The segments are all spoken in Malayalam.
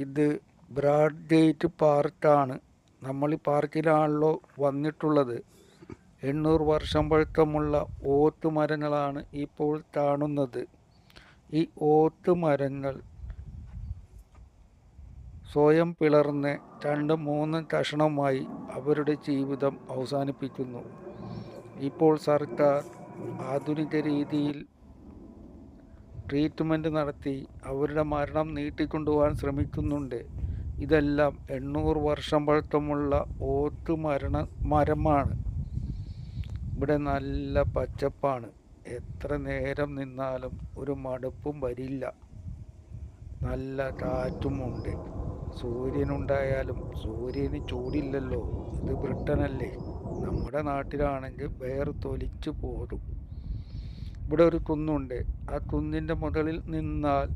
ഇത് ബ്രാഡ് ഗേറ്റ് പാർക്കാണ്. നമ്മൾ ഈ പാർക്കിലാണല്ലോ വന്നിട്ടുള്ളത്. എണ്ണൂറ് വർഷം പഴക്കമുള്ള ഓത്ത് മരങ്ങളാണ് ഇപ്പോൾ കാണുന്നത്. ഈ ഓത്ത് മരങ്ങൾ സ്വയം പിളർന്ന് രണ്ട് മൂന്ന് കഷണമായി അവരുടെ ജീവിതം അവസാനിപ്പിക്കുന്നു. ഇപ്പോൾ സർക്കാർ ആധുനിക രീതിയിൽ ട്രീറ്റ്മെന്റ് നടത്തി അവരുടെ മരണം നീട്ടിക്കൊണ്ടുപോകാൻ ശ്രമിക്കുന്നുണ്ട്. ഇതെല്ലാം എണ്ണൂറ് വർഷം പഴക്കമുള്ള ഓത്ത് മരണ മരമാണ്. ഇവിടെ നല്ല പച്ചപ്പാണ്. എത്ര നേരം നിന്നാലും ഒരു മടുപ്പും വരില്ല. നല്ല കാറ്റുമുണ്ട്. സൂര്യനുണ്ടായാലും സൂര്യന് ചൂടില്ലല്ലോ. ഇത് ബ്രിട്ടനല്ലേ നമ്മുടെ നാട്ടിലാണെങ്കിൽ വേർത്തൊലിച്ചു പോരും. ഇവിടെ ഒരു കുന്നുണ്ട്. ആ കുന്നിന്റെ മുകളിൽ നിന്നാൽ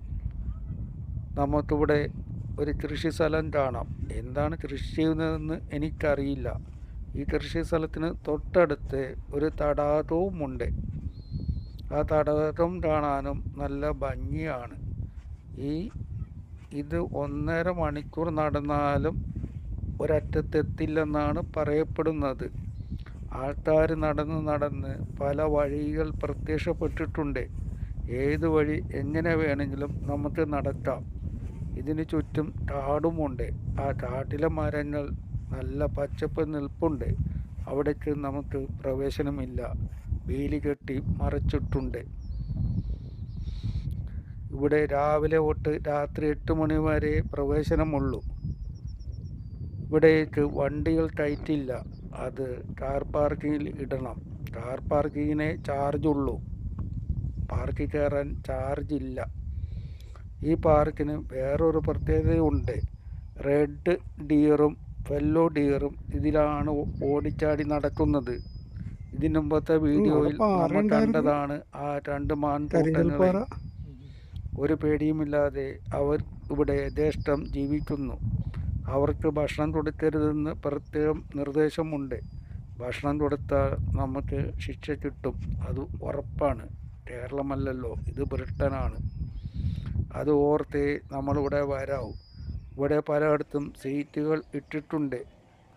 നമുക്കിവിടെ ഒരു കൃഷി സ്ഥലം കാണാം. എന്താണ് കൃഷി ചെയ്യുന്നതെന്ന് എനിക്കറിയില്ല. ഈ കൃഷി സ്ഥലത്തിന് തൊട്ടടുത്ത് ഒരു തടാകവുമുണ്ട്. ആ തടാകം കാണാനും നല്ല ഭംഗിയാണ്. ഈ ഇത് ഒന്നര മണിക്കൂർ നടന്നാലും ഒരറ്റത്തെത്തില്ലെന്നാണ് പറയപ്പെടുന്നത്. ആൾക്കാർ നടന്ന് നടന്ന് പല വഴികൾ പ്രത്യക്ഷപ്പെട്ടിട്ടുണ്ട്. ഏത് വഴി എങ്ങനെ വേണമെങ്കിലും നമുക്ക് നടക്കാം ഇതിന് ചുറ്റും കാടുമുണ്ട് ആ കാട്ടിലെ മരങ്ങൾ നല്ല പച്ചപ്പ് നിൽപ്പുണ്ട്. അവിടേക്ക് നമുക്ക് പ്രവേശനമില്ല. വീലി കെട്ടി മറച്ചിട്ടുണ്ട്. ഇവിടെ രാവിലെ തൊട്ട് രാത്രി എട്ട് മണി വരെ പ്രവേശനമുള്ളൂ. ഇവിടേക്ക് വണ്ടികൾ കയറ്റില്ല. അത് കാർ പാർക്കിങ്ങിൽ ഇടണം. കാർ പാർക്കിങ്ങിനെ ചാർജ് ഉള്ളൂ. പാർക്കിൽ കയറാൻ ചാർജ് ഇല്ല. ഈ പാർക്കിന് വേറൊരു പ്രത്യേകതയുണ്ട്. റെഡ് ഡിയറും ഫെല്ലോ ഡിയറും ഇതിലാണ് ഓടിച്ചാടി നടക്കുന്നത്. ഇതിനു മുമ്പത്തെ വീഡിയോയിൽ നമ്മൾ കണ്ടതാണ് ആ രണ്ട് മാൻകൂട്ടങ്ങളെ. ഒരു പേടിയുമില്ലാതെ അവർ ഇവിടെ യഥേഷ്ടം ജീവിക്കുന്നു. അവർക്ക് ഭക്ഷണം കൊടുക്കരുതെന്ന് പ്രത്യേകം നിർദ്ദേശമുണ്ട്. ഭക്ഷണം കൊടുത്താൽ നമുക്ക് ശിക്ഷ കിട്ടും. അത് ഉറപ്പാണ്. കേരളമല്ലല്ലോ ഇത് ബ്രിട്ടനാണ്. അത് ഓർത്തേ നമ്മളിവിടെ വരാവും. ഇവിടെ പലയിടത്തും സീറ്റുകൾ ഇട്ടിട്ടുണ്ട്.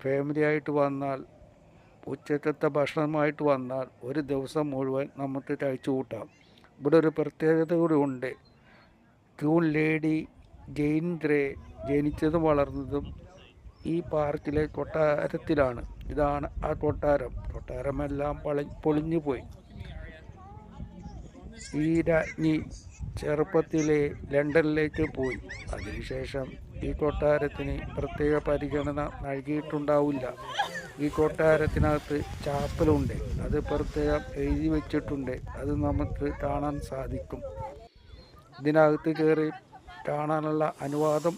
ഫാമിലി ആയിട്ട് വന്നാൽ ഉച്ചക്കത്തെ ഭക്ഷണമായിട്ട് വന്നാൽ ഒരു ദിവസം മുഴുവൻ നമുക്ക് കഴിച്ചു കൂട്ടാം ഇവിടെ ഒരു പ്രത്യേകത കൂടി ഉണ്ട്. ക്യൂൺ ലേഡി ജെയിൻ ഗ്രേ ജനിച്ചതും വളർന്നതും ഈ പാർക്കിലെ കൊട്ടാരത്തിലാണ്. ഇതാണ് ആ കൊട്ടാരം. കൊട്ടാരമെല്ലാം പളി പൊളിഞ്ഞു പോയി ഈ രാജ്ഞി ചെറുപ്പത്തിലെ ലണ്ടനിലേക്ക് പോയി. അതിനുശേഷം ഈ കൊട്ടാരത്തിന് പ്രത്യേക പരിഗണന നൽകിയിട്ടുണ്ടാവില്ല. ഈ കൊട്ടാരത്തിനകത്ത് ചാപ്പലുണ്ട്. അത് പ്രത്യേകം എഴുതി വെച്ചിട്ടുണ്ട്. അത് നമുക്ക് കാണാൻ സാധിക്കും. ഇതിനകത്ത് കയറി കാണാനുള്ള അനുവാദം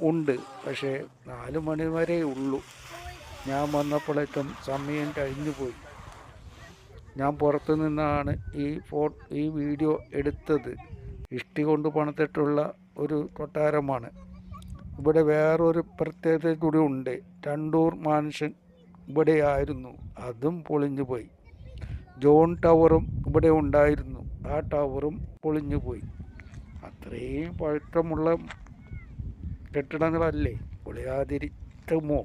ഉണ്ട്. പക്ഷേ നാല് മണി വരെ ഉള്ളൂ. ഞാൻ വന്നപ്പോഴേക്കും സമയം കഴിഞ്ഞു പോയി. ഞാൻ പുറത്തു നിന്നാണ് ഈ ഫോ ഈ വീഡിയോ എടുത്തത്. ഇഷ്ടി കൊണ്ട് പണിതിട്ടുള്ള ഒരു കൊട്ടാരമാണ്. ഇവിടെ വേറൊരു പ്രത്യേകത കൂടി ഉണ്ട്. രണ്ടൂർ മാൻഷൻ ഇവിടെയായിരുന്നു. അതും പൊളിഞ്ഞു പോയി. ജോൺ ടവറും ഇവിടെ ഉണ്ടായിരുന്നു. ആ ടവറും പൊളിഞ്ഞു പോയി. അത്രയും പഴക്കമുള്ള കെട്ടിടങ്ങളല്ലേ? പൊളിയാതിരിക്കുമോ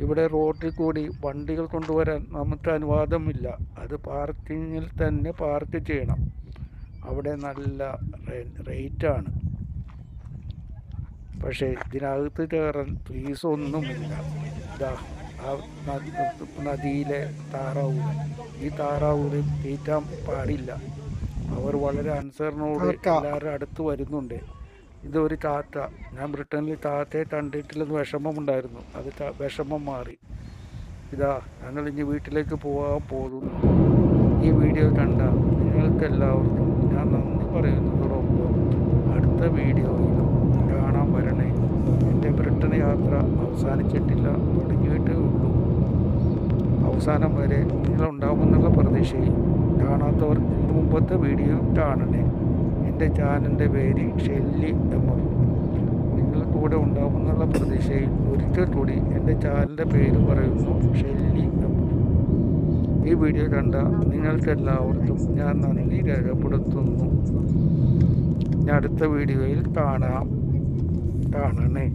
ഇവിടെ റോഡിൽ കൂടി വണ്ടികൾ കൊണ്ടുവരാൻ നമുക്ക് അനുവാദമില്ല. അത് പാർക്കിങ്ങിൽ തന്നെ പാർക്ക് ചെയ്യണം. അവിടെ നല്ല റേറ്റാണ്. പക്ഷേ ഇതിനകത്ത് കയറാൻ ഫീസ് ഒന്നുമില്ല. ഇതാ ആ നദി നദിയിലെ താറാവൂര് ഈ താറാവൂര് തീറ്റാൻ പാടില്ല. അവർ വളരെ അനുസരണോട് എല്ലാവരും അടുത്ത് വരുന്നുണ്ട്. ഇതൊരു താത്ത. ഞാൻ ബ്രിട്ടനിൽ താത്തയെ കണ്ടിട്ടില്ലെന്ന് വിഷമമുണ്ടായിരുന്നു. അത് വിഷമം മാറി. ഇതാ ഞങ്ങൾ ഇനി വീട്ടിലേക്ക് പോകാൻ പോകുന്നു. ഈ വീഡിയോ കണ്ട നിങ്ങൾക്കെല്ലാവർക്കും ഞാൻ നന്ദി പറയുന്നതോടൊപ്പം അടുത്ത വീഡിയോയിലും കാണാൻ വരണേ. എന്റെ ബ്രിട്ടൻ യാത്ര അവസാനിച്ചിട്ടില്ല. ഉള്ളൂ അവസാനം വരെ നിങ്ങളുണ്ടാവുമെന്നുള്ള പ്രതീക്ഷയിൽ കാണാത്തവർ ഇതിനു മുമ്പത്തെ വീഡിയോ കാണണേ. എന്റെ ചാനലിന്റെ പേര് ഷെല്ലി എം എഫ്. നിങ്ങൾ കൂടെ ഉണ്ടാവുമെന്നുള്ള പ്രതീക്ഷയിൽ ഒരിക്കൽ കൂടി എന്റെ ചാനലിന്റെ പേര് പറയുന്നു ഷെല്ലി എം എഫ്. ഈ വീഡിയോ കണ്ട നിങ്ങൾക്കെല്ലാവർക്കും ഞാൻ നന്ദി രേഖപ്പെടുത്തുന്നു. ഞാൻ അടുത്ത വീഡിയോയിൽ കാണാം. കാണണേ.